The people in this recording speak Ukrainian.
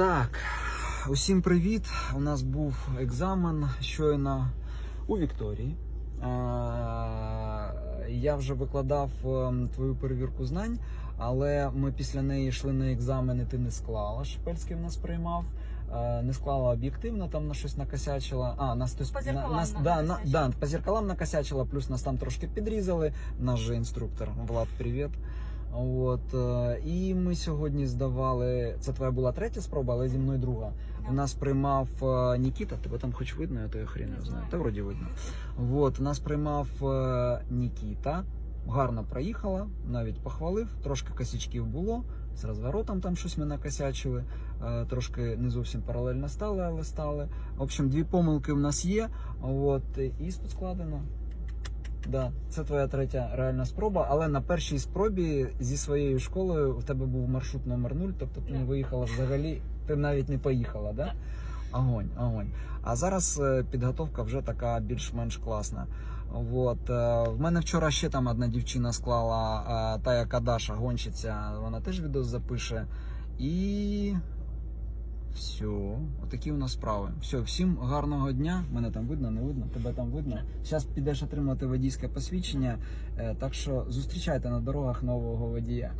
Так, усім привіт. У нас був екзамен щойно у Вікторії. Е, Я вже викладав ем, твою перевірку знань, але ми після неї йшли на екзамен, і ти не склала. Шепельський в нас приймав. Е, Не склала об'єктивно, там на щось накосячила. А, нас По зеркалам нас, да, на, да, по зеркалам накосячила, плюс нас там трошки підрізали. Наш же інструктор Влад, привіт. От е, і ми сьогодні здавали. Це твоя була третя спроба, але зі мною друга. У нас приймав е, Нікіта. Тебе там хоч видно, я то я хрін не знаю. Та вроді видно. От нас приймав е, Нікіта. Гарно проїхала, навіть похвалив. Трошки косячків було. З розворотом там щось ми накосячили. Трошки не зовсім паралельно стали, але стали. В общем, дві помилки в нас є. От іспит складено. Да, це твоя третя реальна спроба, але на першій спробі зі своєю школою у тебе був маршрут номер 0, тобто ти не виїхала взагалі, ти навіть не поїхала, да? Огонь, огонь. А зараз е, підготовка вже така більш-менш класна. От, е, в мене вчора ще там одна дівчина склала, е, та яка Даша, гонщиця, вона теж відео запише. І все, отакі у нас справи. Все, всім гарного дня. Мене там видно, не видно, тебе там видно. Зараз підеш отримати водійське посвідчення. Е, Так що зустрічайте на дорогах нового водія.